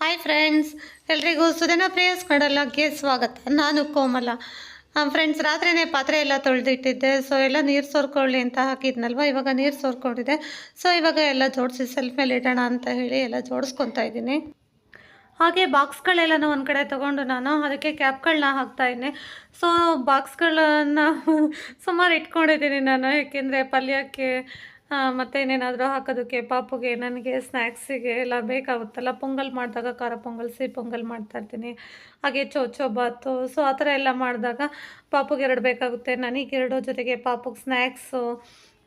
Hi friends ಎಲ್ರಿಗೂ ಸುದಿನ ಪ್ರೇಯಸ್ ಮಾಡಲ್ಲಕ್ಕೆ ಸ್ವಾಗತ. ನಾನು ಕೋಮಲ. ಫ್ರೆಂಡ್ಸ್ ರಾತ್ರಿನೇ ಪಾತ್ರೆ ಎಲ್ಲ ತೊಳೆದಿಟ್ಟಿದ್ದೆ. ಸೊ ಎಲ್ಲ ನೀರು ಸೋರ್ಕೊಳ್ಳಿ ಅಂತ ಹಾಕಿದ್ನಲ್ವ? ಇವಾಗ ನೀರು ಸೋರ್ಕೊಂಡಿದೆ. ಸೊ ಇವಾಗ ಎಲ್ಲ ಜೋಡಿಸಿ ಸೆಲ್ಫ್ ಮೇಲೆ ಇಡೋಣ ಅಂತ ಹೇಳಿ ಎಲ್ಲ ಜೋಡಿಸ್ಕೊತಾ ಇದ್ದೀನಿ. ಹಾಗೆ ಬಾಕ್ಸ್ಗಳೆಲ್ಲನೂ ಒಂದು ಕಡೆ ತೊಗೊಂಡು ನಾನು. ಅದಕ್ಕೆ ಕ್ಯಾಪ್ಗಳನ್ನ ಹಾಕ್ತಾಯಿದ್ದೀನಿ ಸೊ ಬಾಕ್ಸ್ಗಳನ್ನು ಸುಮಾರು ಇಟ್ಕೊಂಡಿದ್ದೀನಿ ನಾನು. ಏಕೆಂದರೆ ಪಲ್ಯಕ್ಕೆ ಮತ್ತೆ ಇನ್ನೇನಾದರೂ ಹಾಕೋದಕ್ಕೆ, ಪಾಪುಗೆ, ನನಗೆ ಸ್ನ್ಯಾಕ್ಸಿಗೆ ಎಲ್ಲ ಬೇಕಾಗುತ್ತಲ್ಲ, ಪೊಂಗಲ್ ಮಾಡಿದಾಗ ಖಾರ ಪೊಂಗಲ್, ಸಿಹಿ ಪೊಂಗಲ್ ಮಾಡ್ತಾಯಿರ್ತೀನಿ ಹಾಗೆ ಚೋಚೋ ಬಾತು ಸೊ ಆ ಥರ ಎಲ್ಲ ಮಾಡಿದಾಗ ಪಾಪುಗೆ ಎರಡು ಬೇಕಾಗುತ್ತೆ. ನನಗೆ ಎರಡು ಜೊತೆಗೆ ಪಾಪುಗೆ ಸ್ನ್ಯಾಕ್ಸು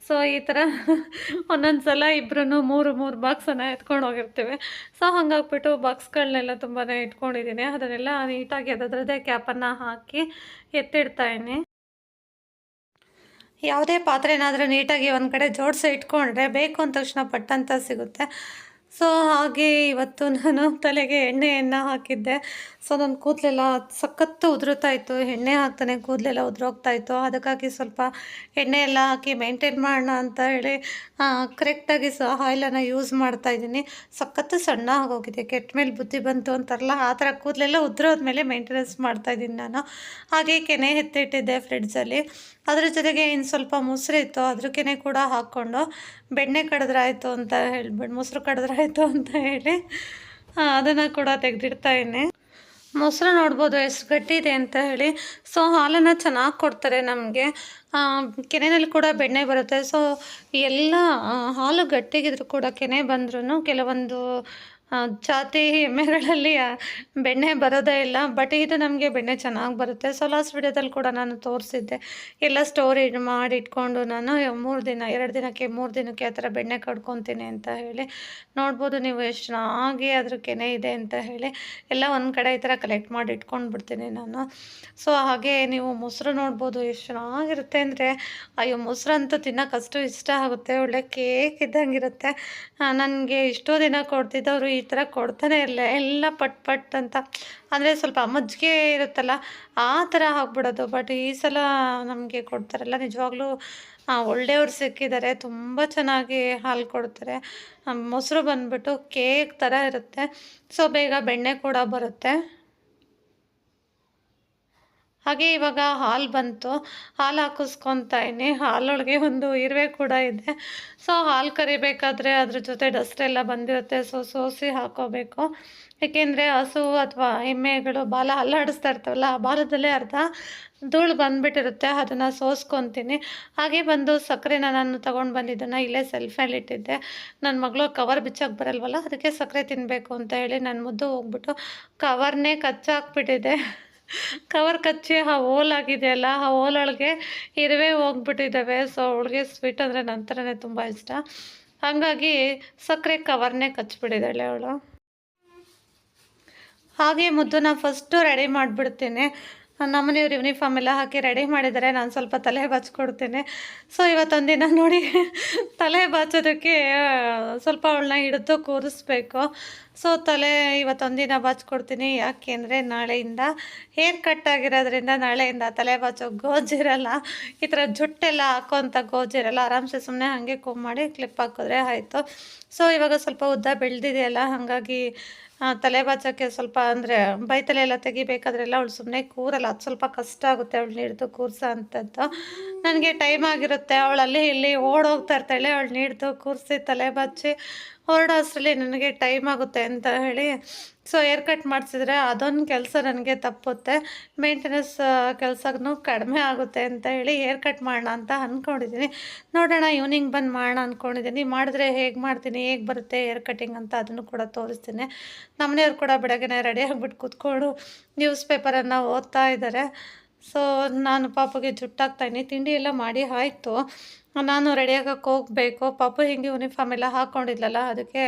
ಸೊ ಈ ಥರ ಒಂದೊಂದು ಸಲ ಇಬ್ಬರೂ ಮೂರು ಮೂರು ಬಾಕ್ಸನ್ನು ಎತ್ಕೊಂಡು ಹೋಗಿರ್ತೀವಿ. ಸೊ ಹಂಗಾಗ್ಬಿಟ್ಟು ಬಾಕ್ಸ್ಗಳನ್ನೆಲ್ಲ ತುಂಬಾ ಇಟ್ಕೊಂಡಿದ್ದೀನಿ. ಅದನ್ನೆಲ್ಲ ನೀಟಾಗಿ ಅದರದ್ದೇ ಕ್ಯಾಪನ್ನು ಹಾಕಿ ಎತ್ತಿಡ್ತಾಯಿನಿ ಯಾವುದೇ ಪಾತ್ರೆನಾದರೂ ನೀಟಾಗಿ ಒಂದು ಕಡೆ ಜೋಡಿಸಿ ಇಟ್ಕೊಂಡ್ರೆ ಬೇಕು ಅಂದ ತಕ್ಷಣ ಪಟ್ಟಂತ ಸಿಗುತ್ತೆ. ಸೊ ಹಾಗೆ ಇವತ್ತು ನಾನು ತಲೆಗೆ ಎಣ್ಣೆಯನ್ನು ಹಾಕಿದ್ದೆ. ಸೊ ನನ್ನ ಕೂದಲೆಲ್ಲ ಸಖತ್ತು ಉದುರುತ್ತಾ ಇತ್ತು. ಎಣ್ಣೆ ಹಾಕ್ತಾನೆ ಕೂದಲೆಲ್ಲ ಉದುರೋಗ್ತಾ ಇತ್ತು. ಅದಕ್ಕಾಗಿ ಸ್ವಲ್ಪ ಎಣ್ಣೆ ಎಲ್ಲ ಹಾಕಿ ಮೇಂಟೈನ್ ಮಾಡೋಣ ಅಂತ ಹೇಳಿ ಕರೆಕ್ಟಾಗಿ ಸ ಆಯಿಲನ್ನು ಯೂಸ್ ಮಾಡ್ತಾ ಇದ್ದೀನಿ. ಸಖತ್ತು ಸಣ್ಣ ಆಗೋಗಿದೆ. ಕೆಟ್ಟ ಮೇಲೆ ಬುದ್ಧಿ ಬಂತು ಅಂತಾರಲ್ಲ, ಆ ಥರ ಕೂದಲೆಲ್ಲ ಉದುರೋದ್ಮೇಲೆ ಮೇಂಟೆನೆನ್ಸ್ ಮಾಡ್ತಾ ಇದ್ದೀನಿ ನಾನು. ಹಾಗೆ ಕೆನೆ ಎತ್ತಿಟ್ಟಿದ್ದೆ ಫ್ರಿಡ್ಜಲ್ಲಿ ಅದ್ರ ಜೊತೆಗೆ ಇನ್ನು ಸ್ವಲ್ಪ ಮೊಸರು ಇತ್ತು. ಅದ್ರ ಕೆನೆ ಕೂಡ ಹಾಕ್ಕೊಂಡು ಬೆಣ್ಣೆ ಕಡಿದ್ರಾಯ್ತು ಅಂತ ಹೇಳ್ಬಿಟ್ಟು ಮೊಸರು ಕಡಿದ್ರಾಯ್ತು ಅಂತ ಹೇಳಿ. ಅದನ್ನು ಕೂಡ ತೆಗೆದಿಡ್ತಾ ಇದ್ದೀನಿ. ಮೊಸರು ನೋಡ್ಬೋದು, ಎಷ್ಟು ಗಟ್ಟಿ ಇದೆ ಅಂತ ಹೇಳಿ. ಸೊ ಹಾಲನ್ನು ಚೆನ್ನಾಗಿ ಕೊಡ್ತಾರೆ ನಮಗೆ. ಕೆನೆಯಲ್ಲಿ ಕೂಡ ಬೆಣ್ಣೆ ಬರುತ್ತೆ. ಸೊ ಎಲ್ಲ ಹಾಲು ಗಟ್ಟಿಗಿದ್ರು ಕೂಡ ಕೆನೆ ಬಂದ್ರೂ ಕೆಲವೊಂದು ಜಾತಿ ಎಮ್ಮೆಗಳಲ್ಲಿ ಬೆಣ್ಣೆ ಬರೋದೇ ಇಲ್ಲ ಬಟ್ ಇದು ನಮಗೆ ಬೆಣ್ಣೆ ಚೆನ್ನಾಗಿ ಬರುತ್ತೆ. ಸೊ ಲಾಸ್ಟ್ ವಿಡಿಯೋದಲ್ಲಿ ಕೂಡ ನಾನು ತೋರಿಸಿದ್ದೆ. ಎಲ್ಲ ಸ್ಟೋರೇಜ್ ಮಾಡಿ ಇಟ್ಕೊಂಡು ನಾನು ಮೂರು ದಿನ, ಎರಡು ದಿನಕ್ಕೆ, ಮೂರು ದಿನಕ್ಕೆ ಆ ಥರ ಬೆಣ್ಣೆ ಕಡ್ಕೊತೀನಿ ಅಂತ ಹೇಳಿ, ನೋಡ್ಬೋದು ನೀವು ಎಷ್ಟು ಚೆನ್ನಾಗಿ ಅದ್ರ ಕೆನೆ ಇದೆ ಅಂತ ಹೇಳಿ, ಎಲ್ಲ ಒಂದು ಕಡೆ ಈ ಥರ ಕಲೆಕ್ಟ್ ಮಾಡಿ ಇಟ್ಕೊಂಡು ಬಿಡ್ತೀನಿ ನಾನು. ಸೊ ಹಾಗೆ ನೀವು ಮೊಸರು ನೋಡ್ಬೋದು, ಎಷ್ಟು ಚೆನ್ನಾಗಿರುತ್ತೆ ಅಂದರೆ, ಅಯ್ಯೋ ಮೊಸರು ಅಂತೂ ತಿನ್ನೋಕ್ಕಷ್ಟು ಇಷ್ಟ ಆಗುತ್ತೆ, ಒಳ್ಳೆ ಕೇಕ್ ಇದ್ದಂಗಿರುತ್ತೆ. ನನಗೆ ಇಷ್ಟೋ ದಿನ ಕೊಡ್ತಿದ್ದವರು ಈ ಥರ ಕೊಡ್ತಾನೆ ಇರಲಿಲ್ಲ ಎಲ್ಲ ಪಟ್ ಪಟ್ ಅಂತ. ಅಂದರೆ ಸ್ವಲ್ಪ ಮಜ್ಜಿಗೆ ಇರುತ್ತಲ್ಲ, ಆ ಥರ ಹಾಕ್ಬಿಡೋದು. ಬಟ್ ಈ ಸಲ ನಮಗೆ ಕೊಡ್ತಾರಲ್ಲ, ನಿಜವಾಗ್ಲೂ ಒಳ್ಳೆಯವ್ರು ಸಿಕ್ಕಿದ್ದಾರೆ. ತುಂಬ ಚೆನ್ನಾಗಿ ಹಾಲು ಕೊಡ್ತಾರೆ. ಮೊಸರು ಬಂದ್ಬಿಟ್ಟು ಕೇಕ್ ಥರ ಇರುತ್ತೆ. ಸೊ ಬೇಗ ಬೆಣ್ಣೆ ಕೂಡ ಬರುತ್ತೆ. ಹಾಗೆ ಇವಾಗ ಹಾಲು ಬಂತು. ಹಾಲು ಹಾಕಿಸ್ಕೊತಾ ಇದ್ದೀನಿ. ಹಾಲೊಳಗೆ ಒಂದು ಇರುವೆ ಕೂಡ ಇದೆ. ಸೊ ಹಾಲು ಕರಿಬೇಕಾದ್ರೆ ಅದ್ರ ಜೊತೆ ಡಸ್ಟ್ ಎಲ್ಲ ಬಂದಿರುತ್ತೆ. ಸೊ ಸೋಸಿ ಹಾಕೋಬೇಕು. ಏಕೆಂದರೆ ಹಸು ಅಥವಾ ಎಮ್ಮೆಗಳು ಬಾಲ ಅಲ್ಲಾಡಿಸ್ತಾ ಇರ್ತಾವಲ್ಲ, ಆ ಬಾಲದಲ್ಲೇ ಅರ್ಧ ಧೂಳು ಬಂದುಬಿಟ್ಟಿರುತ್ತೆ. ಅದನ್ನು ಸೋಸ್ಕೊತೀನಿ. ಹಾಗೆ ಬಂದು ಸಕ್ಕರೆನ ನಾನು ತೊಗೊಂಡು ಬಂದಿದ್ದನ್ನು ಇಲ್ಲೇ ಸೆಲ್ಫಲ್ಲಿ ಇಟ್ಟಿದ್ದೆ. ನನ್ನ ಮಗಳು ಕವರ್ ಬಿಚ್ಚಕ್ಕೆ ಬರಲ್ವಲ್ಲ, ಅದಕ್ಕೆ ಸಕ್ಕರೆ ತಿನ್ನಬೇಕು ಅಂತ ಹೇಳಿ ನಾನು ಮುದ್ದು ಹೋಗ್ಬಿಟ್ಟು ಕವರ್ನೇ ಕಚ್ಚಾಕ್ಬಿಟ್ಟಿದೆ. ಕವರ್ ಕಚ್ಚಿ ಆ ಹೋಲ್ ಆಗಿದೆಯಲ್ಲ, ಆ ಹೋಲೊಳಗೆ ಇರುವೆ ಹೋಗ್ಬಿಟ್ಟಿದ್ದಾವೆ. ಸೊ ಅವಳಿಗೆ ಸ್ವೀಟ್ ಅಂದರೆ ನಂತರನೇ ತುಂಬ ಇಷ್ಟ. ಹಾಗಾಗಿ ಸಕ್ಕರೆ ಕವರ್ನೇ ಕಚ್ಚಿಬಿಟ್ಟಿದ್ದಾಳೆ ಅವಳು. ಹಾಗೆ ಮುದ್ದನ್ನ ಫಸ್ಟು ರೆಡಿ ಮಾಡಿಬಿಡ್ತೀನಿ. ನಮ್ಮನೆಯವ್ರು ಯೂನಿಫಾರ್ಮ್ ಎಲ್ಲ ಹಾಕಿ ರೆಡಿ ಮಾಡಿದರೆ ನಾನು ಸ್ವಲ್ಪ ತಲೆ ಬಾಚ್ಕೊಡ್ತೀನಿ. ಸೊ ಇವತ್ತೊಂದಿನ ನೋಡಿ ತಲೆ ಬಾಚೋದಕ್ಕೆ ಸ್ವಲ್ಪ ಅವಳನ್ನ ಹಿಡಿದು ಕೂರಿಸ್ಬೇಕು. ಸೊ ತಲೆ ಇವತ್ತೊಂದಿನ ಬಾಚ್ಕೊಡ್ತೀನಿ. ಯಾಕೆಂದರೆ ನಾಳೆಯಿಂದ ಹೇರ್ ಕಟ್ ಆಗಿರೋದ್ರಿಂದ ನಾಳೆಯಿಂದ ತಲೆ ಬಾಚೋ ಗೋಜಿರಲ್ಲ ಈ ಥರ ಜುಟ್ಟೆಲ್ಲ ಹಾಕೋಂಥ ಗೋಜಿರಲ್ಲ ಆರಾಮ್ಸೆ ಸುಮ್ಮನೆ ಹಾಗೆ ಕೂ ಮಾಡಿ ಕ್ಲಿಪ್ ಹಾಕಿದ್ರೆ ಆಯಿತು. ಸೊ ಇವಾಗ ಸ್ವಲ್ಪ ಉದ್ದ ಬೆಳೆದಿದೆಯಲ್ಲ, ಹಾಗಾಗಿ ತಲೆ ಬಾಚೋಕ್ಕೆ ಸ್ವಲ್ಪ ಅಂದರೆ ಬೈತಲೆ ಎಲ್ಲ ತೆಗಿಬೇಕಾದ್ರೆಲ್ಲ ಅವಳು ಸುಮ್ಮನೆ ಕೂರಲ್ಲ. ಅದು ಸ್ವಲ್ಪ ಕಷ್ಟ ಆಗುತ್ತೆ ಅವಳು ಹಿಡ್ದು ಕೂರ್ಸ ಅಂಥದ್ದು. ನನಗೆ ಟೈಮ್ ಆಗಿರುತ್ತೆ. ಅವಳಲ್ಲಿ ಇಲ್ಲಿ ಓಡೋಗ್ತಾ ಇರ್ತಾಳೆ. ಅವಳು ಹಿಡ್ದು ಕೂರಿಸಿ ತಲೆ ಬಾಚಿ ಹೊರಡೋ ಅಷ್ಟರಲ್ಲಿ ನನಗೆ ಟೈಮ್ ಆಗುತ್ತೆ ಅಂತ ಹೇಳಿ ಸೊ ಏರ್ ಕಟ್ ಮಾಡಿಸಿದ್ರೆ ಅದೊಂದು ಕೆಲಸ ನನಗೆ ತಪ್ಪುತ್ತೆ. ಮೇಂಟೆನೆನ್ಸ್ ಕೆಲಸನೂ ಕಡಿಮೆ ಆಗುತ್ತೆ ಅಂತ ಹೇಳಿ ಏರ್ ಕಟ್ ಮಾಡೋಣ ಅಂತ ಅಂದ್ಕೊಂಡಿದ್ದೀನಿ ನೋಡೋಣ ಈವ್ನಿಂಗ್ ಬಂದು ಮಾಡೋಣ ಅಂದ್ಕೊಂಡಿದ್ದೀನಿ ಮಾಡಿದ್ರೆ ಹೇಗೆ ಮಾಡ್ತೀನಿ, ಹೇಗೆ ಬರುತ್ತೆ ಏರ್ ಕಟಿಂಗ್ ಅಂತ ಅದನ್ನು ಕೂಡ ತೋರಿಸ್ತೀನಿ. ನಮ್ಮನೆಯವ್ರು ಕೂಡ ಬೆಳಗ್ಗೆ ರೆಡಿ ಆಗಿಬಿಟ್ಟು ಕೂತ್ಕೊಂಡು ನ್ಯೂಸ್ ಪೇಪರನ್ನು ಓದ್ತಾ ಇದ್ದಾರೆ ಸೊ ನಾನು ಪಾಪಗೆ ಜುಟ್ಟಾಗ್ತಾಯಿನಿ ತಿಂಡಿ ಎಲ್ಲ ಮಾಡಿ ಆಯಿತು. ನಾನು ರೆಡಿಯಾಗಕ್ಕೆ ಹೋಗಬೇಕು. ಪಾಪು ಹಿಂಗೆ ಯೂನಿಫಾರ್ಮ್ ಎಲ್ಲ ಹಾಕ್ಕೊಂಡಿದ್ಲಲ್ಲ ಅದಕ್ಕೆ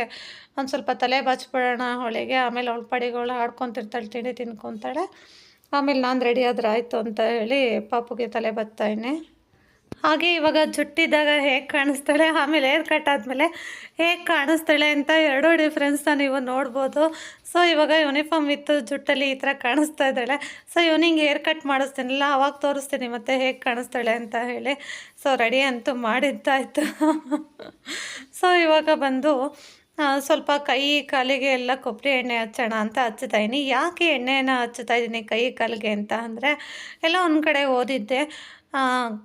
ಒಂದು ಸ್ವಲ್ಪ ತಲೆ ಬಾಚ್ಬಿಡೋಣ ಅವಳಿಗೆ. ಆಮೇಲೆ ಅವಳ ಪಡೆಗಳು ಆಡ್ಕೊತಿರ್ತಾಳೆ, ತಿಂಡಿ ತಿನ್ಕೊತಾಳೆ. ಆಮೇಲೆ ನಾನು ರೆಡಿ ಆದ್ರೆ ಆಯಿತು ಅಂತ ಹೇಳಿ ಪಾಪುಗೆ ತಲೆ ಬತ್ತಾಯಿನಿ ಹಾಗೆ ಇವಾಗ ಜುಟ್ಟಿದ್ದಾಗ ಹೇಗೆ ಕಾಣಿಸ್ತಾಳೆ, ಆಮೇಲೆ ಹೇರ್ ಕಟ್ ಆದಮೇಲೆ ಹೇಗೆ ಕಾಣಿಸ್ತಾಳೆ ಅಂತ ಎರಡೂ ಡಿಫ್ರೆನ್ಸ್ನ ನೀವು ನೋಡ್ಬೋದು. ಸೊ ಇವಾಗ ಯೂನಿಫಾರ್ಮ್ ಇತ್ತು ಜುಟ್ಟಲ್ಲಿ ಈ ಥರ ಕಾಣಿಸ್ತಾ ಇದ್ದಾಳೆ. ಸೊ ಇವನಿಂಗ್ ಹೇರ್ ಕಟ್ ಮಾಡಿಸ್ತೀನಲ್ಲ, ಅವಾಗ ತೋರಿಸ್ತೀನಿ ಮತ್ತೆ ಹೇಗೆ ಕಾಣಿಸ್ತಾಳೆ ಅಂತ ಹೇಳಿ. ಸೊ ರೆಡಿ ಅಂತೂ ಮಾಡಿದ್ದಾಯಿತು. ಸೊ ಇವಾಗ ಬಂದು ಸ್ವಲ್ಪ ಕೈ ಕಾಲಿಗೆ ಎಲ್ಲ ಕೊಬ್ಬರಿ ಎಣ್ಣೆ ಹಚ್ಚೋಣ ಅಂತ ಹಚ್ಚುತ್ತಾ ಇದ್ದೀನಿ ಯಾಕೆ ಎಣ್ಣೆಯನ್ನು ಹಚ್ಚುತ್ತಾ ಇದ್ದೀನಿ ಕೈ ಕಾಲಿಗೆ ಅಂತ ಅಂದರೆ, ಎಲ್ಲ ಒಂದು ಕಡೆ ಓದಿದ್ದೆ.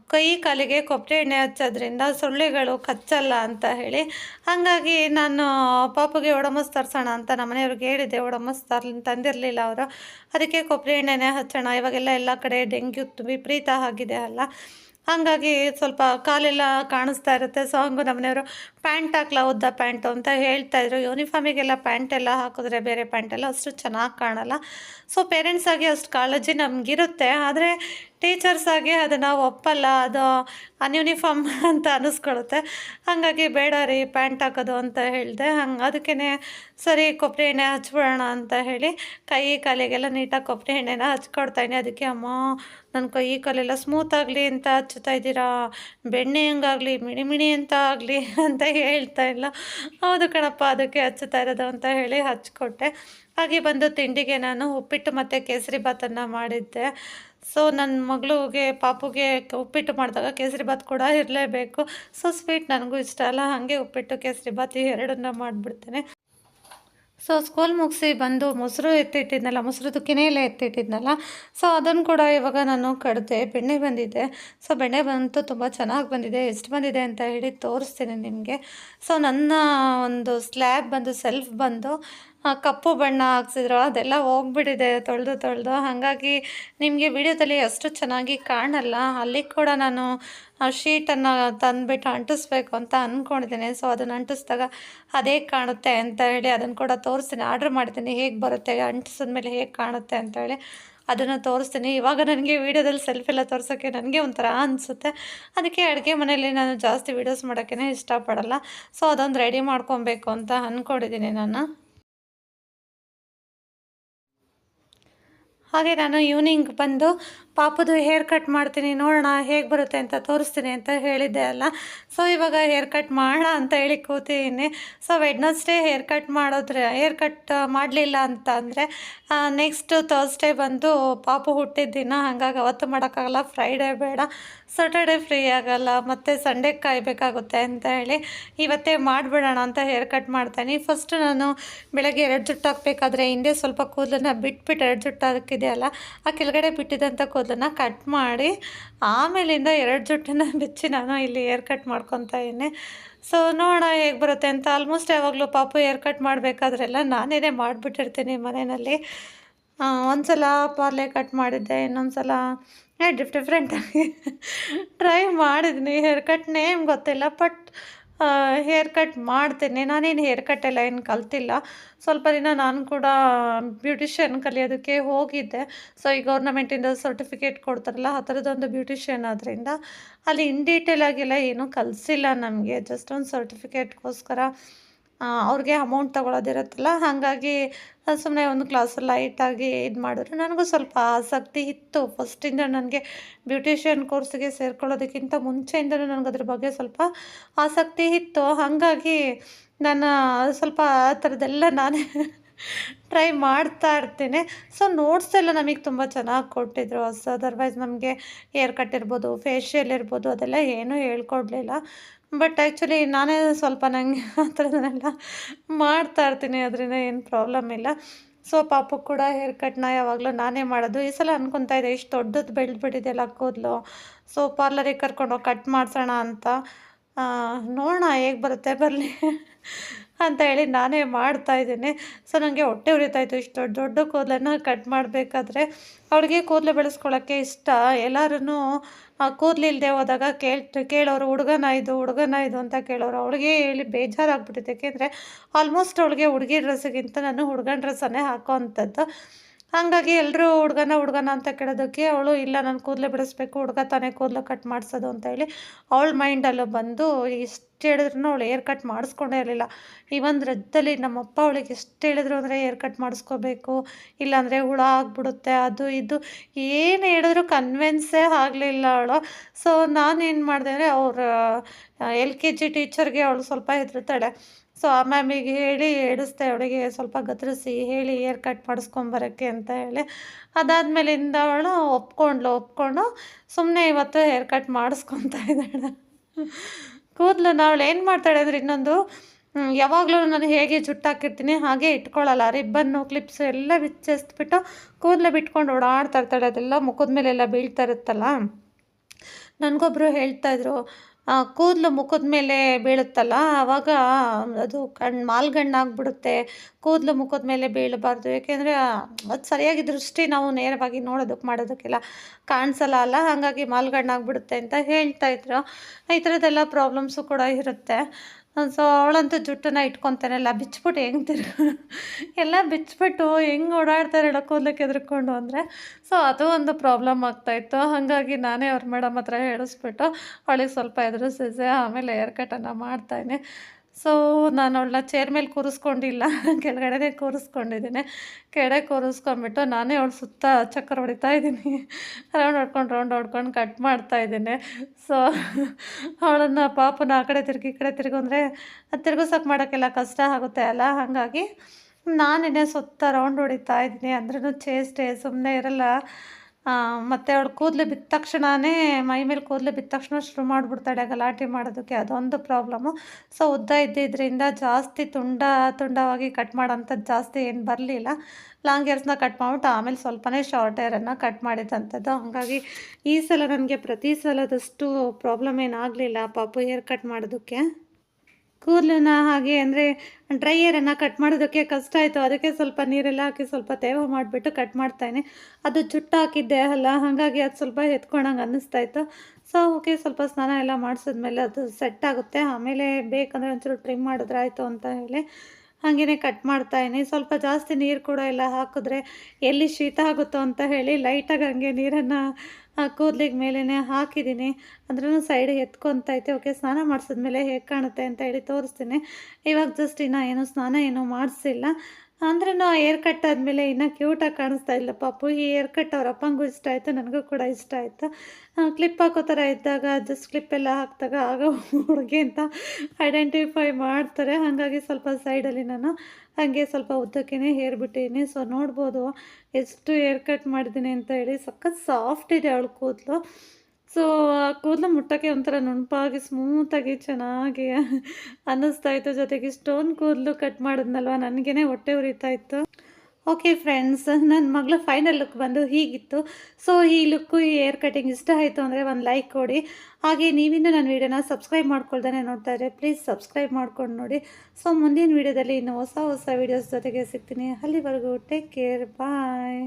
ಕೈ ಕಾಲಿಗೆ ಕೊಬ್ಬರಿ ಎಣ್ಣೆ ಹಚ್ಚೋದ್ರಿಂದ ಸೊಳ್ಳೆಗಳು ಕಚ್ಚಲ್ಲ ಅಂತ ಹೇಳಿ. ಹಾಗಾಗಿ ನಾನು, ಪಾಪುಗೆ ಒಡಮಸ್ ತರಿಸೋಣ ಅಂತ ನಮ್ಮ ಮನೆಯವ್ರಿಗೆ ಹೇಳಿದ್ದೆ ಒಡಮಸ್ ತರ್ ತಂದಿರಲಿಲ್ಲ ಅವರು. ಅದಕ್ಕೆ ಕೊಬ್ಬರಿ ಎಣ್ಣೆನೇ ಹಚ್ಚೋಣ. ಇವಾಗೆಲ್ಲ ಎಲ್ಲ ಕಡೆ ಡೆಂಗ್ಯೂ ವಿಪರೀತ ಆಗಿದೆ ಅಲ್ಲ. ಹಾಗಾಗಿ ಸ್ವಲ್ಪ ಕಾಲೆಲ್ಲ ಕಾಣಿಸ್ತಾ ಇರುತ್ತೆ. ಸೊ ಹಂಗು ನಮ್ಮನೆಯವರು ಪ್ಯಾಂಟ್ ಹಾಕ್ಲಾ ಉದ್ದ ಪ್ಯಾಂಟು ಅಂತ ಹೇಳ್ತಾ ಇದ್ರು. ಯೂನಿಫಾರ್ಮಿಗೆಲ್ಲ ಪ್ಯಾಂಟ್ ಎಲ್ಲ ಹಾಕಿದ್ರೆ ಬೇರೆ ಪ್ಯಾಂಟ್ ಎಲ್ಲ ಅಷ್ಟು ಚೆನ್ನಾಗಿ ಕಾಣಲ್ಲ. ಸೊ ಪೇರೆಂಟ್ಸ್ ಆಗಿ ಅಷ್ಟು ಕಾಳಜಿ ನಮಗಿರುತ್ತೆ. ಆದರೆ ಟೀಚರ್ಸ್ ಆಗಿ ಅದನ್ನು ಒಪ್ಪಲ್ಲ. ಅದು ಅನ್ಯೂನಿಫಾರ್ಮ್ ಅಂತ ಅನ್ನಿಸ್ಕೊಳುತ್ತೆ ಹಾಗಾಗಿ ಬೇಡ ರೀ ಪ್ಯಾಂಟ್ ಹಾಕೋದು ಅಂತ ಹೇಳಿದೆ. ಹಂಗೆ ಅದಕ್ಕೇ ಸರಿ ಕೊಬ್ಬರಿ ಎಣ್ಣೆ ಹಚ್ಬಿಡೋಣ ಅಂತ ಹೇಳಿ ಕೈ, ಕಾಲಿಗೆಲ್ಲ ನೀಟಾಗಿ ಕೊಬ್ಬರಿ ಎಣ್ಣೆನ ಹಚ್ಕೊಡ್ತಾಯಿನಿ ಅದಕ್ಕೆ ಅಮ್ಮ ನನ್ನ ಕೈ, ಕಾಲೆಲ್ಲ ಸ್ಮೂತ್ ಆಗಲಿ ಅಂತ ಹಚ್ಚುತ್ತಾ ಇದ್ದೀರಾ? ಬೆಣ್ಣೆ ಹಂಗಾಗಲಿ ಮಿಣಿ ಮಿಣಿ ಅಂತ ಆಗಲಿ ಅಂತ ಹೇಳ್ತಾ ಇಲ್ಲ. ಹೌದು ಕಣಪ್ಪ, ಅದಕ್ಕೆ ಹಚ್ಚುತ್ತಾ ಇರೋದು ಅಂತ ಹೇಳಿ ಹಚ್ಕೊಟ್ಟೆ. ಹಾಗೆ ಬಂದು ತಿಂಡಿಗೆ ನಾನು ಉಪ್ಪಿಟ್ಟು ಮತ್ತು ಕೇಸರಿ ಭಾತನ್ನು ಮಾಡಿದ್ದೆ. ಸೊ ನನ್ನ ಮಗಳಿಗೆ, ಪಾಪುಗೆ ಉಪ್ಪಿಟ್ಟು ಮಾಡಿದಾಗ ಕೇಸರಿ ಭಾತ್ ಕೂಡ ಇರಲೇಬೇಕು. ಸೊ ಸ್ವೀಟ್ ನನಗೂ ಇಷ್ಟ ಅಲ್ಲ, ಹಾಗೆ ಉಪ್ಪಿಟ್ಟು, ಕೇಸರಿ ಭಾತ್ ಈ ಎರಡನ್ನ ಮಾಡಿಬಿಡ್ತೇನೆ. ಸೊ ಸ್ಕೂಲ್ ಮುಗಿಸಿ ಬಂದು ಮೊಸರು ಎತ್ತಿಟ್ಟಿದ್ನಲ್ಲ ಮೊಸರದ್ದು ಕಿನೆಯಲ್ಲೇ ಎತ್ತಿಟ್ಟಿದ್ನಲ್ಲ. ಸೊ ಅದನ್ನು ಕೂಡ ಇವಾಗ ನಾನು ಕಡಿದೆ, ಬೆಣ್ಣೆ ಬಂದಿದೆ. ಸೊ ಬೆಣ್ಣೆ ಬಂತು, ತುಂಬ ಚೆನ್ನಾಗಿ ಬಂದಿದೆ, ಎಷ್ಟು ಬಂದಿದೆ ಅಂತ ಹೇಳಿ ತೋರಿಸ್ತೀನಿ ನಿಮಗೆ. ಸೊ ನನ್ನ ಒಂದು ಸ್ಲ್ಯಾಬ್ ಬಂದು ಸೆಲ್ಫ್ ಬಂದು ಕಪ್ಪು ಬಣ್ಣ ಹಾಕ್ಸಿದ್ರು, ಅದೆಲ್ಲ ಹೋಗ್ಬಿಟ್ಟಿದೆ ತೊಳೆದು ತೊಳೆದು. ಹಾಗಾಗಿ ನಿಮಗೆ ವಿಡಿಯೋದಲ್ಲಿ ಅಷ್ಟು ಚೆನ್ನಾಗಿ ಕಾಣಲ್ಲ. ಅಲ್ಲಿ ಕೂಡ ನಾನು, ಆ, ಶೀಟನ್ನು ತಂದುಬಿಟ್ಟು ಅಂಟಿಸ್ಬೇಕು ಅಂತ ಅಂದ್ಕೊಂಡಿದ್ದೀನಿ ಸೊ ಅದನ್ನು ಅಂಟಿಸ್ದಾಗ ಅದೇ ಕಾಣುತ್ತೆ ಅಂತ ಹೇಳಿ ಅದನ್ನು ಕೂಡ ತೋರಿಸ್ತೀನಿ. ಆರ್ಡ್ರ್ ಮಾಡ್ತೀನಿ. ಹೇಗೆ ಬರುತ್ತೆ ಅಂಟಿಸಿದ ಮೇಲೆ ಹೇಗೆ ಕಾಣುತ್ತೆ ಅಂತ ಹೇಳಿ ಅದನ್ನು ತೋರಿಸ್ತೀನಿ. ಇವಾಗ ನನಗೆ ವೀಡಿಯೋದಲ್ಲಿ ಸೆಲ್ಫ್ ಎಲ್ಲ ತೋರಿಸೋಕ್ಕೆ ನನಗೆ ಒಂಥರ ಅನಿಸುತ್ತೆ. ಅದಕ್ಕೆ ಅಡುಗೆ ಮನೆಯಲ್ಲಿ ನಾನು ಜಾಸ್ತಿ ವೀಡಿಯೋಸ್ ಮಾಡೋಕ್ಕೇ ಇಷ್ಟಪಡಲ್ಲ. ಸೊ ಅದೊಂದು ರೆಡಿ ಮಾಡ್ಕೊಬೇಕು ಅಂತ ಅಂದ್ಕೊಂಡಿದ್ದೀನಿ ನಾನು. ಹಾಗೆ ನಾನು ಈವ್ನಿಂಗ್ ಬಂದು ಪಾಪದು ಹೇರ್ ಕಟ್ ಮಾಡ್ತೀನಿ, ನೋಡೋಣ ಹೇಗೆ ಬರುತ್ತೆ ಅಂತ ತೋರಿಸ್ತೀನಿ ಅಂತ ಹೇಳಿದ್ದೆ ಅಲ್ಲ. ಸೊ ಇವಾಗ ಹೇರ್ ಕಟ್ ಮಾಡೋಣ ಅಂತ ಹೇಳಿ ಕೂತಿದ್ದೀನಿ. ಸೊ ವೆಡ್ನಸ್ಡೇ ಹೇರ್ ಕಟ್ ಮಾಡೋದ್ರೆ ಹೇರ್ ಕಟ್ ಮಾಡಲಿಲ್ಲ ಅಂತ ಅಂದರೆ ನೆಕ್ಸ್ಟ್ ತರ್ಸ್ಡೇ ಬಂದು ಪಾಪು ಹುಟ್ಟಿದ ದಿನ, ಹಾಗಾಗಿ ಅವತ್ತು ಮಾಡೋಕ್ಕಾಗಲ್ಲ ಫ್ರೈಡೇ ಬೇಡ. ಸ್ಯಾಟರ್ಡೇ ಫ್ರೀ ಆಗಲ್ಲ, ಮತ್ತು ಸಂಡೇ ಕಾಯಬೇಕಾಗುತ್ತೆ ಅಂತ ಹೇಳಿ ಇವತ್ತೇ ಮಾಡಿಬಿಡೋಣ ಅಂತ ಹೇರ್ ಕಟ್ ಮಾಡ್ತೀನಿ. ಫಸ್ಟ್ ನಾನು ಬೆಳಗ್ಗೆ ಎರಡು ಜುಟ್ಟು ಹಾಕಬೇಕಾದ್ರೆ ಹಿಂದೆ ಸ್ವಲ್ಪ ಕೂದಲನ್ನ ಬಿಟ್ಬಿಟ್ಟು ಎರಡು ಜುಟ್ಟು ಹಾಕಿದೆಯಲ್ಲ ಆ ಕೆಳಗಡೆ ಬಿಟ್ಟಿದ್ದಂಥ ಕೂದಲನ್ನ ಕಟ್ ಮಾಡಿ ಆಮೇಲಿಂದ ಎರಡು ಜುಟ್ಟನ್ನು ಬಿಚ್ಚಿ ನಾನು ಇಲ್ಲಿ ಏರ್ ಕಟ್ ಮಾಡ್ಕೊತಾ ಇದ್ದೀನಿ ಸೊ ನೋಡೋಣ ಹೇಗೆ ಬರುತ್ತೆ ಅಂತ. ಆಲ್ಮೋಸ್ಟ್ ಯಾವಾಗಲೂ ಪಾಪು ಏರ್ ಕಟ್ ಮಾಡಬೇಕಾದ್ರೆಲ್ಲ ನಾನೇನೇ ಮಾಡಿಬಿಟ್ಟಿರ್ತೀನಿ ಮನೆಯಲ್ಲಿ. ಒಂದು ಸಲ ಪಾರ್ಲೆ ಕಟ್ ಮಾಡಿದ್ದೆ ಇನ್ನೊಂದು ಸಲ ಡಿಫ್ ಡಿಫ್ರೆಂಟಾಗಿ ಟ್ರೈ ಮಾಡಿದ್ದೀನಿ ಹೇರ್ ಕಟ್ ನೇಮ್ ಗೊತ್ತಿಲ್ಲ ಬಟ್ ಹೇರ್ ಕಟ್ ಮಾಡ್ತೇನೆ. ನಾನೇನು ಹೇರ್ ಕಟ್ ಎಲ್ಲ ಏನು ಕಲ್ತಿಲ್ಲ. ಸ್ವಲ್ಪ ದಿನ ನಾನು ಕೂಡ ಬ್ಯೂಟಿಷಿಯನ್ ಕಲಿಯೋದಕ್ಕೆ ಹೋಗಿದ್ದೆ. ಸೊ ಈ ಗೌರ್ನಮೆಂಟಿಂದ ಸರ್ಟಿಫಿಕೇಟ್ ಕೊಡ್ತಾರಲ್ಲ, ಆ ಥರದ್ದೊಂದು ಬ್ಯೂಟಿಷಿಯನ್ ಆದ್ದರಿಂದ ಅಲ್ಲಿ ಇನ್ ಡೀಟೇಲ್ ಏನೂ ಕಲಿಸಿಲ್ಲ ನಮಗೆ. ಜಸ್ಟ್ ಒಂದು ಸರ್ಟಿಫಿಕೇಟ್ಗೋಸ್ಕರ ಅವ್ರಿಗೆ ಅಮೌಂಟ್ ತೊಗೊಳೋದಿರುತ್ತಲ್ಲ, ಹಾಗಾಗಿ ಸುಮ್ಮನೆ ಒಂದು ಕ್ಲಾಸ್ ಲೈಟಾಗಿ ಇದು ಮಾಡಿದ್ರು ನನಗೂ ಸ್ವಲ್ಪ ಆಸಕ್ತಿ ಇತ್ತು. ಫಸ್ಟಿಂದ ನನಗೆ ಬ್ಯೂಟಿಷಿಯನ್ ಕೋರ್ಸಿಗೆ ಸೇರ್ಕೊಳ್ಳೋದಕ್ಕಿಂತ ಮುಂಚೆಯಿಂದಲೂ ನನಗೆ ಅದ್ರ ಬಗ್ಗೆ ಸ್ವಲ್ಪ ಆಸಕ್ತಿ ಇತ್ತು. ಹಾಗಾಗಿ ನಾನು ಸ್ವಲ್ಪ ಆ ಥರದ್ದೆಲ್ಲ ನಾನೇ ಟ್ರೈ ಮಾಡ್ತಾ ಇರ್ತೀನಿ. ಸೊ ನೋಟ್ಸ್ ಎಲ್ಲ ನಮಗೆ ತುಂಬ ಚೆನ್ನಾಗಿ ಕೊಟ್ಟಿದ್ರು. ಸೊ ಅದರ್ವೈಸ್ ನಮಗೆ ಹೇರ್ ಕಟ್ ಇರ್ಬೋದು ಫೇಶಿಯಲ್ ಇರ್ಬೋದು, ಅದೆಲ್ಲ ಏನೂ ಹೇಳ್ಕೊಡ್ಲಿಲ್ಲ. ಬಟ್ ಆ್ಯಕ್ಚುಲಿ ನಾನೇ ಸ್ವಲ್ಪ ನನಗೆ ಆ ಥರದನ್ನೆಲ್ಲ ಮಾಡ್ತಾ ಇರ್ತೀನಿ, ಅದರಿಂದ ಏನು ಪ್ರಾಬ್ಲಮ್ ಇಲ್ಲ. ಸೊ ಪಾಪು ಕೂಡ ಹೇರ್ ಕಟ್ನ ಯಾವಾಗಲೂ ನಾನೇ ಮಾಡೋದು. ಈ ಸಲ ಅನ್ಕೊತಾ ಇದೆ ಇಷ್ಟು ದೊಡ್ಡದು ಬೆಳೆದ್ಬಿಟ್ಟಿದೆಯಲ್ಲ ಕೂದಲು. ಸೊ ಪಾರ್ಲರಿಗೆ ಕರ್ಕೊಂಡೋಗಿ ಕಟ್ ಮಾಡಿಸೋಣ ಅಂತ. ನೋಡೋಣ ಹೇಗೆ ಬರುತ್ತೆ, ಬರಲಿ. ಅಂತ ಹೇಳಿ ನಾನೇ ಮಾಡ್ತಾ ಇದ್ದೀನಿ. ಸೊ ನನಗೆ ಹೊಟ್ಟೆ ಉರಿತಾಯಿತ್ತು ಇಷ್ಟು ದೊಡ್ಡ ದೊಡ್ಡ ಕೂದಲನ್ನು ಕಟ್ ಮಾಡಬೇಕಾದ್ರೆ ಅವ್ಳಿಗೆ ಕೂದಲು ಬೆಳೆಸ್ಕೊಳ್ಳೋಕ್ಕೆ ಇಷ್ಟ. ಎಲ್ಲರೂ ಕೂದಲಿಲ್ಲದೆ ಹೋದಾಗ ಕೇಳ್ತ ಕೇಳೋರು, ಹುಡುಗನ ಇದು ಹುಡುಗನ ಇದು ಅಂತ ಕೇಳೋರು. ಅವಳಿಗೆ ಹೇಳಿ ಬೇಜಾರಾಗ್ಬಿಟ್ಟಿದೆ ಯಾಕೆಂದರೆ ಆಲ್ಮೋಸ್ಟ್ ಅವಳಿಗೆ ಹುಡುಗಿ ಡ್ರೆಸ್ಸಿಗಿಂತ ನಾನು ಹುಡುಗನ ಡ್ರೆಸ್ಸನ್ನೇ ಹಾಕೋ ಅಂಥದ್ದು. ಹಾಗಾಗಿ ಎಲ್ಲರೂ ಹುಡುಗನ ಹುಡುಗನ ಅಂತ ಕೇಳೋದಕ್ಕೆ ಅವಳು, ಇಲ್ಲ, ನಾನು ಕೂದಲೇ ಬಿಡಿಸ್ಬೇಕು, ಹುಡುಗ ತಾನೇ ಕೂದಲು ಕಟ್ ಮಾಡಿಸೋದು ಅಂತ ಹೇಳಿ ಅವಳ ಮೈಂಡಲ್ಲೂ ಬಂದು ಎಷ್ಟು ಹೇಳಿದ್ರು ಅವಳು ಏರ್ ಕಟ್ ಮಾಡಿಸ್ಕೊಂಡೇ ಇರಲಿಲ್ಲ. ಈ ಒಂದು ರದ್ದಲ್ಲಿ ನಮ್ಮಪ್ಪ ಅವಳಿಗೆ ಎಷ್ಟು ಹೇಳಿದ್ರು ಅಂದರೆ ಏರ್ ಕಟ್ ಮಾಡಿಸ್ಕೋಬೇಕು, ಇಲ್ಲಾಂದರೆ ಹುಳ ಆಗಿಬಿಡುತ್ತೆ, ಅದು ಇದು. ಏನು ಹೇಳಿದ್ರು ಕನ್ವಿನ್ಸೇ ಆಗಲಿಲ್ಲ ಅವಳು. ಸೊ ನಾನೇನು ಮಾಡಿದೆ ಅಂದರೆ ಅವ್ರ ಎಲ್ ಕೆ ಜಿ ಟೀಚರ್ಗೆ ಅವಳು ಸ್ವಲ್ಪ ಹೆದರ್ತಾಳೆ ಸೊ ಆ ಮ್ಯಾಮಿಗೆ ಹೇಳಿ ಹೇಳಿಸ್ದೆ ಅವಳಿಗೆ ಸ್ವಲ್ಪ ಗತ್ರಿಸಿ ಹೇಳಿ, ಏರ್ ಕಟ್ ಮಾಡಿಸ್ಕೊಂಬರೋಕ್ಕೆ ಅಂತ ಹೇಳಿ. ಅದಾದಮೇಲಿಂದ ಅವಳು ಒಪ್ಕೊಂಡ್ಲು ಒಪ್ಕೊಂಡು ಸುಮ್ಮನೆ ಇವತ್ತು ಹೇರ್ ಕಟ್ ಮಾಡಿಸ್ಕೊತಾ ಇದ್ದಾಳೆ. ಕೂದಲು ಅವಳು ಏನು ಮಾಡ್ತಾಳೆ ಅಂದರೆ ಇನ್ನೊಂದು ಯಾವಾಗಲೂ ನಾನು ಹೇಗೆ ಜುಟ್ಟಾಕಿರ್ತೀನಿ, ಹಾಗೆ ಇಟ್ಕೊಳ್ಳಲ್ಲ. ರಿಬ್ಬನ್ನು, ಕ್ಲಿಪ್ಸು ಎಲ್ಲ ಬಿಚ್ಚಿಸ್ಬಿಟ್ಟು ಕೂದಲು ಬಿಟ್ಕೊಂಡು ಓಡಾಡ್ತಾ ಇರ್ತಾಳೆ. ಅದೆಲ್ಲ ಮುಖದ ಮೇಲೆಲ್ಲ ಬೀಳ್ತಾ ಇರುತ್ತಲ್ಲ? ನನಗೊಬ್ಬರು ಹೇಳ್ತಾಯಿದ್ರು ಕೂದಲು ಮುಖದ ಮೇಲೆ ಬೀಳುತ್ತಲ್ಲ ಆವಾಗ ಅದು ಕಣ್ಣು ಮಾಲ್ಗಣ್ಣಾಗ್ಬಿಡುತ್ತೆ ಕೂದಲು ಮುಖದ ಮೇಲೆ ಬೀಳಬಾರ್ದು. ಯಾಕೆಂದರೆ ಅದು ಸರಿಯಾಗಿ ದೃಷ್ಟಿ ನಾವು ನೇರವಾಗಿ ನೋಡೋದಕ್ಕೆ ಮಾಡೋದಕ್ಕೆಲ್ಲ ಕಾಣಿಸಲ್ಲ ಅಲ್ಲ. ಹಾಗಾಗಿ ಮಾಲ್ಗಣ್ಣಾಗ್ಬಿಡುತ್ತೆ ಅಂತ ಹೇಳ್ತಾಯಿದ್ರು ಈ ಥರದ್ದೆಲ್ಲ ಪ್ರಾಬ್ಲಮ್ಸು ಕೂಡ ಇರುತ್ತೆ. ಸೊ ಅವಳಂತೂ ಜುಟ್ಟನ್ನ ಇಟ್ಕೊತಾನೆ ಎಲ್ಲ ಬಿಚ್ಬಿಟ್ಟು ಹೆಂಗೆ ತಿರ್ಗ, ಎಲ್ಲ ಬಿಚ್ಚಿಬಿಟ್ಟು ಹೆಂಗೆ ಓಡಾಡ್ತಾರೆ ಕೂದಲಕ್ಕೆ ಎದ್ರಿಕೊಂಡು ಅಂದರೆ, ಸೊ ಅದು ಒಂದು ಪ್ರಾಬ್ಲಮ್ ಆಗ್ತಾಯಿತ್ತು ಹಾಗಾಗಿ ನಾನೇ ಅವ್ರ ಮೇಡಮ್ ಹತ್ರ ಹೇಳಿಸ್ಬಿಟ್ಟು, ಅವಳಿಗೆ ಸ್ವಲ್ಪ ಎದುರಿಸಿದೆ ಆಮೇಲೆ ಹೇರ್ ಕಟನ್ನು ಮಾಡ್ತಾಯಿನಿ ಸೊ ನಾನು ಅವಳನ್ನ ಚೇರ್ ಮೇಲೆ ಕೂರಿಸ್ಕೊಂಡಿಲ್ಲ. ಕೆಳಗಡೆನೇ ಕೂರಿಸ್ಕೊಂಡಿದ್ದೀನಿ. ಕೆಳಗೆ ಕೂರಿಸ್ಕೊಂಡ್ಬಿಟ್ಟು ನಾನೇ ಅವಳು ಸುತ್ತ ಚಕ್ಕರ್ ಹೊಡಿತಾ ಇದ್ದೀನಿ. ರೌಂಡ್ ಹೊಡ್ಕೊಂಡು ರೌಂಡ್ ಹೊಡ್ಕೊಂಡು ಕಟ್ ಮಾಡ್ತಾ ಇದ್ದೀನಿ. ಸೊ ಅವಳನ್ನು ಪಾಪನ ಆ ಕಡೆ ತಿರುಗಿ ಈ ಕಡೆ ತಿರುಗಿ ಅಂದರೆ ತಿರುಗಿಸೋಕೆ ಮಾಡೋಕ್ಕೆಲ್ಲ ಕಷ್ಟ ಆಗುತ್ತೆ ಅಲ್ಲ? ಹಾಗಾಗಿ ನಾನೇ ಸುತ್ತ ರೌಂಡ್ ಹೊಡಿತಾ ಇದ್ದೀನಿ. ಅಂದ್ರೂ ಚೇಷ್ಟೆ ಸುಮ್ಮನೆ ಇರಲ್ಲ. ಮತ್ತು ಅವಳು ಕೂದಲು ಬಿದ್ದ ತಕ್ಷಣವೇ ಮೈ ಮೇಲೆ ಕೂದಲು ಬಿದ್ದ ತಕ್ಷಣ ಶುರು ಮಾಡಿಬಿಡ್ತಾಳೆ ಗಲಾಟೆ ಮಾಡೋದಕ್ಕೆ. ಅದೊಂದು ಪ್ರಾಬ್ಲಮ್ಮು ಸೊ ಉದ್ದ ಇದ್ದಿದ್ದರಿಂದ ಜಾಸ್ತಿ ತುಂಡ, ತುಂಡವಾಗಿ ಕಟ್ ಮಾಡೋಂಥದ್ದು ಜಾಸ್ತಿ ಏನು ಬರಲಿಲ್ಲ. ಲಾಂಗ್ ಹೇರ್ಸ್ನ ಕಟ್ ಮಾಡಿಬಿಟ್ಟು ಆಮೇಲೆ ಸ್ವಲ್ಪನೇ ಶಾರ್ಟ್ ಏರನ್ನು ಕಟ್ ಮಾಡಿದಂಥದ್ದು. ಹಾಗಾಗಿ ಈ ಸಲ ನನಗೆ ಪ್ರತಿ ಸಲದಷ್ಟು ಪ್ರಾಬ್ಲಮ್ ಏನಾಗಲಿಲ್ಲ ಪಾಪು ಹೇರ್ ಕಟ್ ಮಾಡೋದಕ್ಕೆ. ಕೂದಲನ್ನ ಹಾಗೆ ಅಂದರೆ ಡ್ರೈಯರನ್ನು ಕಟ್ ಮಾಡೋದಕ್ಕೆ ಕಷ್ಟ ಆಯಿತು. ಅದಕ್ಕೆ ಸ್ವಲ್ಪ ನೀರೆಲ್ಲ ಹಾಕಿ ಸ್ವಲ್ಪ ತೇವ ಮಾಡಿಬಿಟ್ಟು ಕಟ್ ಮಾಡ್ತಾಯಿನಿ ಅದು ಜುಟ್ಟು ಹಾಕಿದ್ದೆ ಅಲ್ಲ, ಹಾಗಾಗಿ ಅದು ಸ್ವಲ್ಪ ಎತ್ಕೊಳಂಗೆ ಅನ್ನಿಸ್ತಾ ಇತ್ತು. ಸೊ ಓಕೆ ಸ್ವಲ್ಪ ಸ್ನಾನ ಎಲ್ಲ ಮಾಡಿಸಿದ್ಮೇಲೆ ಅದು ಸೆಟ್ ಆಗುತ್ತೆ. ಆಮೇಲೆ ಬೇಕಂದರೆ ಒಂಚೂರು ಟ್ರಿಮ್ ಮಾಡಿದ್ರೆ ಆಯಿತು ಅಂತ ಹೇಳಿ ಹಾಗೆಯೇ ಕಟ್ ಮಾಡ್ತಾಯಿನಿ ಸ್ವಲ್ಪ ಜಾಸ್ತಿ ನೀರು ಕೂಡ ಎಲ್ಲ ಹಾಕಿದ್ರೆ ಎಲ್ಲಿ ಶೀತ ಆಗುತ್ತೋ ಅಂತ ಹೇಳಿ ಲೈಟಾಗಿ ಹಂಗೆ ನೀರನ್ನು ಕೂದಲಿಗೆ ಮೇಲೇ ಹಾಕಿದ್ದೀನಿ ಅಂದ್ರೂ ಸೈಡಿಗೆ ಎತ್ಕೊತೈತೆ ಓಕೆ, ಸ್ನಾನ ಮಾಡಿಸಿದ್ಮೇಲೆ ಹೇಗೆ ಕಾಣುತ್ತೆ ಅಂತ ಹೇಳಿ ತೋರಿಸ್ತೀನಿ. ಇವಾಗ ಜಸ್ಟ್ ಇನ್ನೂ ಏನು ಸ್ನಾನ ಏನೂ ಮಾಡಿಸಿಲ್ಲ. ಅಂದ್ರೂ ಏರ್ ಕಟ್ ಆದಮೇಲೆ ಇನ್ನೂ ಕ್ಯೂಟಾಗಿ ಕಾಣಿಸ್ತಾ ಇಲ್ಲ ಪಾಪು ಈ ಏರ್ ಕಟ್ ಅವ್ರ ಅಪ್ಪಂಗೂ ಇಷ್ಟ ಆಯಿತು, ನನಗೂ ಕೂಡ ಇಷ್ಟ ಆಯಿತು. ಕ್ಲಿಪ್ ಹಾಕೋ ಥರ ಇದ್ದಾಗ ಜಸ್ಟ್ ಕ್ಲಿಪ್ಪೆಲ್ಲ ಹಾಕಿದಾಗ ಆಗ ಹುಡುಗಿ ಅಂತ ಐಡೆಂಟಿಫೈ ಮಾಡ್ತಾರೆ. ಹಾಗಾಗಿ ಸ್ವಲ್ಪ ಸೈಡಲ್ಲಿ ನಾನು ಹಾಗೆ ಸ್ವಲ್ಪ ಉದ್ದಕ್ಕೇ ಹೇರ್ ಬಿಟ್ಟಿದ್ದೀನಿ. ಸೊ ನೋಡ್ಬೋದು, ಎಷ್ಟು ಹೇರ್ ಕಟ್ ಮಾಡಿದ್ದೀನಿ ಅಂತ ಹೇಳಿ. ಸಖತ್ ಸಾಫ್ಟ್ ಇದೆ ಅವಳು ಕೂದಲು. ಸೊ ಆ ಕೂದಲು ಮುಟ್ಟೋಕ್ಕೆ ಒಂಥರ ನುಣಪಾಗಿ ಸ್ಮೂತಾಗಿ ಚೆನ್ನಾಗಿ ಅನ್ನಿಸ್ತಾ ಇತ್ತು. ಜೊತೆಗೆ ಸ್ಟೋನ್ ಕೂದಲು ಕಟ್ ಮಾಡಿದ್ನಲ್ವ? ನನಗೇನೆ ಹೊಟ್ಟೆ ಉರಿತಾ ಇತ್ತು. ಓಕೆ ಫ್ರೆಂಡ್ಸ್ ನನ್ನ ಮಗಳ ಫೈನಲ್ ಲುಕ್ ಬಂದು ಹೀಗಿತ್ತು. ಸೊ ಈ ಲುಕ್ಕು ಈ ಏರ್ ಕಟಿಂಗ್ ಇಷ್ಟ ಆಯಿತು ಅಂದರೆ ಒಂದು ಲೈಕ್ ಕೊಡಿ. ಹಾಗೆ ನೀವಿನ್ನೂ ನನ್ನ ವೀಡಿಯೋನ ಸಬ್ಸ್ಕ್ರೈಬ್ ಮಾಡ್ಕೊಳ್ದೇ ನೋಡ್ತಾ ಇದ್ದರೆ ಪ್ಲೀಸ್ ಸಬ್ಸ್ಕ್ರೈಬ್ ಮಾಡ್ಕೊಂಡು ನೋಡಿ. ಸೊ ಮುಂದಿನ ವೀಡಿಯೋದಲ್ಲಿ ಇನ್ನು ಹೊಸ ಹೊಸ ವೀಡಿಯೋಸ್ ಜೊತೆಗೆ ಸಿಗ್ತೀನಿ. ಅಲ್ಲಿವರೆಗೂ ಟೇಕ್ ಕೇರ್ ಬಾಯ್